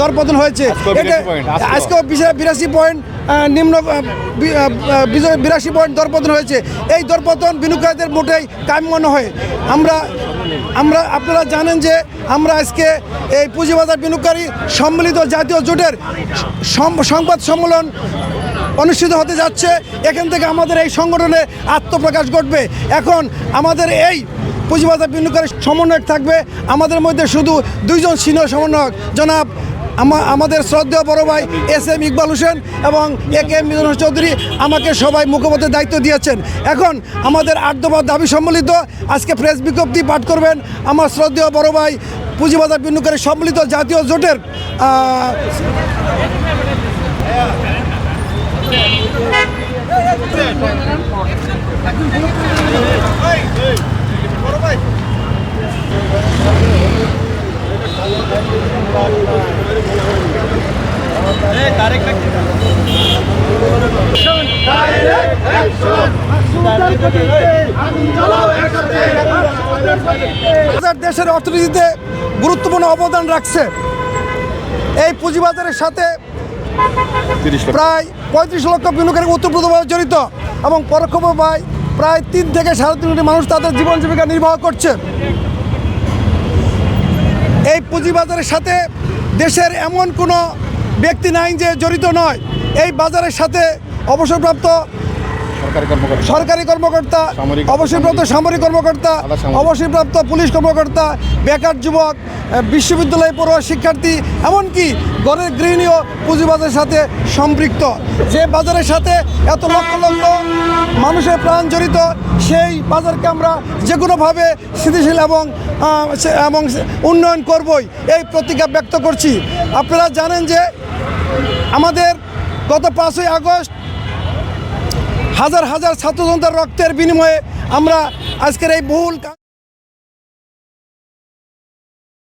দরপতন হয়েছে। আজকে এটা 82 পয়েন্ট, আজকেও। আজকেও বিশা- বিরাশি পয়েন্ট নিম্ন বিরাশি পয়েন্ট দরপতন হয়েছে। এই দরপতন বিনিয়োগকারীদের মোটেই কাম্য নয় আমরা আমরা আপনারা জানেন যে আমরা আজকে এই পুঁজিবাজার বিনিয়োগকারী সম্মিলিত জাতীয় জোটের সংবাদ সম্মেলন অনুষ্ঠিত হতে যাচ্ছে। এখান থেকে আমাদের এই সংগঠনের আত্মপ্রকাশ ঘটবে। এখন আমাদের এই পুঁজিবাজার বিনিয়োগকারী সমন্বয়ক থাকবে। আমাদের মধ্যে শুধু দুইজন সিনিয়র সমন্বয়ক। জনাব আমাদের শ্রদ্ধেয় বড় ভাই এস এম ইকবাল হোসেন এবং A K M Mizan Chowdhury আমাকে সবাই মুখপাত্রের দায়িত্ব দিয়েছেন। এখন আমাদের আট দফা দাবি সম্মিলিত আজকে প্রেস বিজ্ঞপ্তি পাঠ করবেন আমার শ্রদ্ধেয় বড় ভাই পুঁজিবাজার বিনিয়োগকারী সম্মিলিত জাতীয় জোটের আহ, বাজার দেশের অর্থনীতিতে গুরুত্বপূর্ণ অবদান রাখছে। এই পুঁজিবাজারের সাথে প্রায় পঁয়ত্রিশ লক্ষ বিনিয়োগকারী ওতপ্রোতভাবে জড়িত এবং পরোক্ষভাবে প্রায় তিন থেকে সাড়ে তিন কোটি মানুষ তাদের জীবন জীবিকা নির্বাহ করছে। এই পুঁজিবাজারের সাথে দেশের এমন কোনো ব্যক্তি নাই যে জড়িত নয়। এই বাজারের সাথে অবসরপ্রাপ্ত সরকারি কর্মকর্তা সরকারি কর্মকর্তা অবসরপ্রাপ্ত সামরিক কর্মকর্তা অবসরপ্রাপ্ত পুলিশ কর্মকর্তা বেকার যুবক বিশ্ববিদ্যালয় পড়ুয়া শিক্ষার্থী এমনকি ঘরের গৃহিণীও পুঁজিবাজারের সাথে সম্পৃক্ত। যে বাজারের সাথে এত লক্ষ লক্ষ মানুষের প্রাণ জড়িত সেই বাজারকে আমরা যে কোনোভাবে স্থিতিশীল এবং এবং উন্নয়ন করবই, এই প্রতিজ্ঞা ব্যক্ত করছি। আপনারা জানেন যে আমাদের গত পাঁচই আগস্ট হাজার হাজার ছাত্রজনতার রক্তের বিনিময়ে আমরা আজকের এই বহুল